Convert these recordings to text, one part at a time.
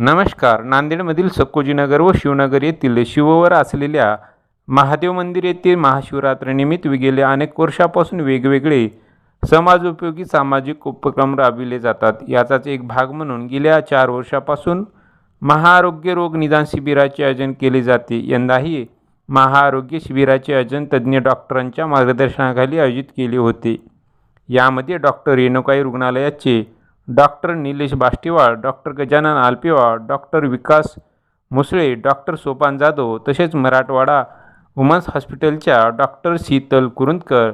नमस्कार. नांदेडमधील सकोजीनगर व शिवनगर येथील शिववर असलेल्या महादेव मंदिर येथे महाशिवरात्रीनिमित्त गेले अनेक वर्षापासून वेगवेगळे समाजोपयोगी सामाजिक उपक्रम राबविले जातात. याचाच एक भाग म्हणून गेल्या चार वर्षापासून महाआरोग्य रोग निदान शिबिराचे आयोजन केले जाते. यंदाही महाआरोग्य शिबिराचे आयोजन तज्ज्ञ डॉक्टरांच्या मार्गदर्शनाखाली आयोजित केले होते. यामध्ये डॉक्टर रेणुकाई रुग्णालयाचे doctor Nilesh Bashtiwal doctor Gajanan Alpewal doctor Vikas Musale doctor Sopan Jadhav तसेच मराठवाडा वुमन्स हॉस्पिटलच्या डॉक्टर शीतल कुरुंदकर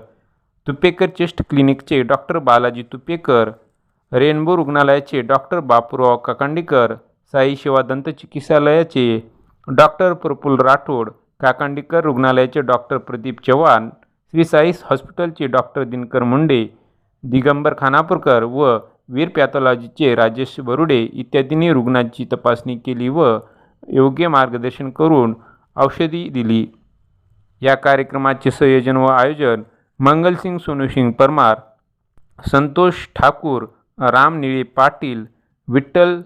तुपेकर चेस्ट क्लिनिकचे डॉक्टर बालाजी तुपेकर रेनबो रुग्णालयाचे डॉक्टर बापूराव काकांडीकर साई सेवा दंत चिकित्सालयाचे डॉक्टर प्रफुल राठोड काकांडीकर रुग्णालयाचे डॉक्टर प्रदीप चव्हाण श्री साईस हॉस्पिटलचे डॉक्टर दिनकर मुंडे दिगंबर खानापूरकर व वीर पॅथॉलॉजीचे राजेश बरुडे इत्यादींनी रुग्णांची तपासणी केली व योग्य मार्गदर्शन करून औषधी दिली. या कार्यक्रमाचे संयोजन व आयोजन मंगलसिंग सोनूसिंग परमार संतोष ठाकूर राम निळे पाटील विठ्ठल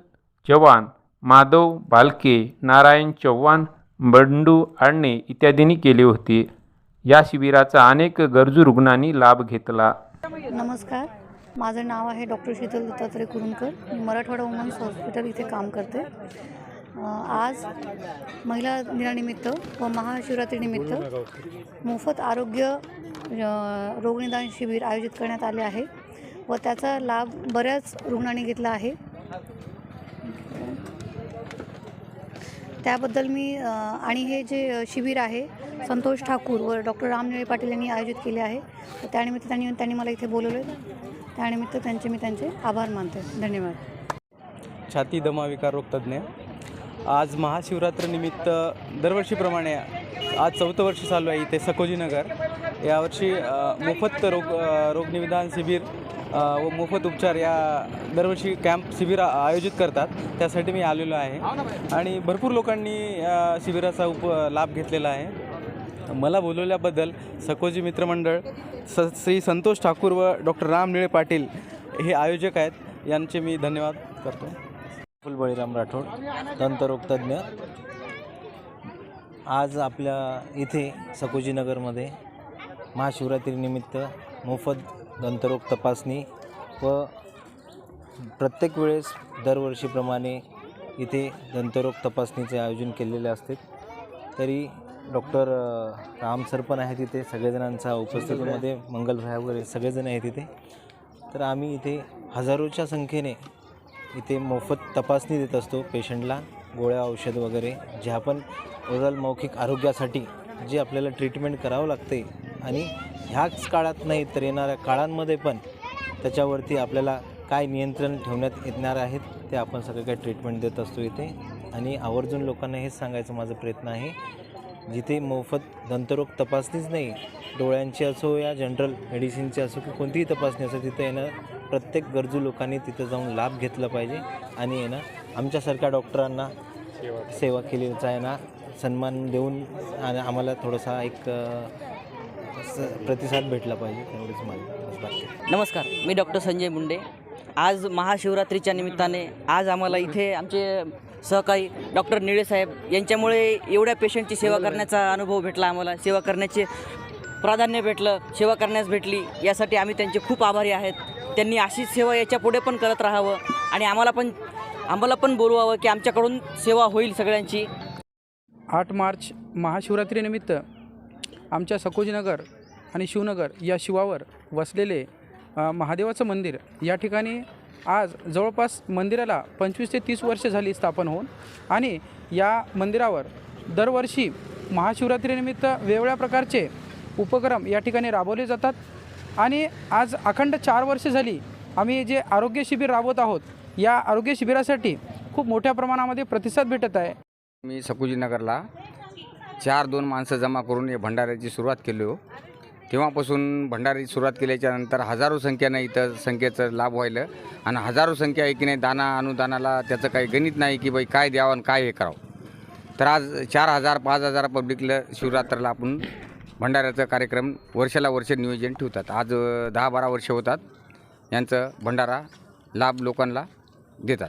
चव्हाण माधव भालके नारायण चव्हाण बंडू आडणे इत्यादींनी केले होते. या शिबिराचा अनेक गरजू रुग्णांनी लाभ घेतला. नमस्कार. माझं नाव आहे डॉक्टर शीतल दत्तात्रय कुरुंकर मी मराठवाडा वुमन्स हॉस्पिटल इथे काम करते. आज महिला दिनानिमित्त व महाशिवरात्रीनिमित्त मोफत आरोग्य रोगनिदान शिबिर आयोजित करण्यात आले आहे व त्याचा लाभ बऱ्याच रुग्णांनी घेतला आहे. त्याबद्दल मी आणि हे जे शिबिर आहे संतोष ठाकूर व डॉक्टर रामनिळे पाटील यांनी आयोजित केले आहे. त्यानिमित्त त्यांनी त्यांनी मला इथे बोलवले. त्यानिमित्त त्यांचे मी त्यांचे आभार मानते. धन्यवाद. छाती दमा विकार रोगतज्ञ आज महाशिवरात्रीनिमित्त दरवर्षीप्रमाणे आज चौथं वर्ष चालू आहे इथे सकोजीनगर यावर्षी अ, मोफत रोग अ, रोगनिदान शिबिर अ, व मोफत उपचार या दरवर्षी कॅम्प शिबिर आ- आयोजित करतात. त्यासाठी मी आलेलो आहे. आणि भरपूर लोकांनी शिबिराचा उप लाभ घेतलेला आहे. मला बोलवल्याबद्दल सकोजी मित्रमंडळ स श्री संतोष ठाकूर व डॉक्टर राम निळे पाटील हे आयोजक आहेत. यांचे मी धन्यवाद करतो. फुल बळीराम राठोड दंतरोगतज्ञ आज आपल्या इथे सकोजीनगरमध्ये महाशिवरात्रीनिमित्त मोफत दंतरोग तपासणी व प्रत्येक वेळेस दरवर्षीप्रमाणे इथे दंतरोग तपासणीचे आयोजन केलेले असते. तरी डॉक्टर राम सर पण आहे तिथे सगळेजणांचा उपस्थितीमध्ये मंगल वगैरे सगळेजण आहेत तिथे तर आम्ही इथे हजारोच्या संख्येने इथे मोफत तपासणी देत असतो पेशंटला गोळ्या औषध वगैरे जे आपण ओरल मौखिक आरोग्यासाठी जे आपल्याला ट्रीटमेंट करावं लागते. आणि ह्याच काळात नाही तर येणाऱ्या काळांमध्ये पण त्याच्यावरती आपल्याला काय नियंत्रण ठेवण्यात येणार आहेत ते आपण सगळं काही ट्रीटमेंट देत असतो इथे. आणि आवर्जून लोकांना हेच सांगायचं माझा प्रयत्न आहे जिथे मोफत दंतरोग तपासणीच नाही डोळ्यांची असो या जनरल मेडिसिनची असो की कोणतीही तपासणी असो तिथं येणं प्रत्येक गरजू लोकांनी तिथं जाऊन लाभ घेतला पाहिजे. आणि येणं आमच्यासारख्या डॉक्टरांना सेवा केलीचा आहे ना सन्मान देऊन आणि आम्हाला थोडासा एक स- प्रतिसाद भेटला पाहिजे तेवढीच मला नमस्कार मी डॉक्टर संजय मुंडे. आज महाशिवरात्रीच्या निमित्ताने आज आम्हाला इथे आमचे सहकारी डॉक्टर निळे साहेब यांच्यामुळे एवढ्या पेशंटची सेवा करण्याचा अनुभव भेटला आम्हाला. सेवा करण्याचे प्राधान्य भेटलं सेवा करण्यास भेटली. यासाठी आम्ही त्यांचे खूप आभारी आहेत. त्यांनी अशीच सेवा याच्यापुढे पण करत राहावं आणि आम्हाला पण आम्हाला पण बोलवावं की आमच्याकडून सेवा होईल सगळ्यांची. आठ मार्च महाशिवरात्रीनिमित्त आमच्या सकोजीनगर आणि शिवनगर या शिवावर वसलेले महादेवाचं मंदिर या ठिकाणी आज जवळपास मंदिराला पंचवीस ते तीस वर्ष झाली स्थापन होऊन आणि या मंदिरावर दरवर्षी महाशिवरात्रीनिमित्त वेगवेगळ्या प्रकारचे उपक्रम या ठिकाणी राबवले जातात. आणि आज अखंड चार वर्षे झाली आम्ही जे आरोग्य शिबिर राबवत आहोत या आरोग्य शिबिरासाठी खूप मोठ्या प्रमाणामध्ये प्रतिसाद भेटत आहे. मी सकुजीनगरला चार दोन माणसं जमा करून या भंडाऱ्याची सुरुवात केली हो. तेव्हापासून भंडारी सुरुवात केल्याच्यानंतर हजारो संख्येनं इथं संख्येचं लाभ व्हायलं. आणि हजारो संख्या आहे की नाही दाना अनुदानाला त्याचं काही गणित नाही की बाई काय द्यावं आणि काय हे करावं. तर आज चार हजार पाच हजार पब्लिकला शिवरात्राला आपण भंडाऱ्याचा कार्यक्रम वर्षाला वर्ष नियोजन ठेवतात. आज दहा बारा वर्ष होतात. यांचं भंडारा लाभ लोकांना देतात.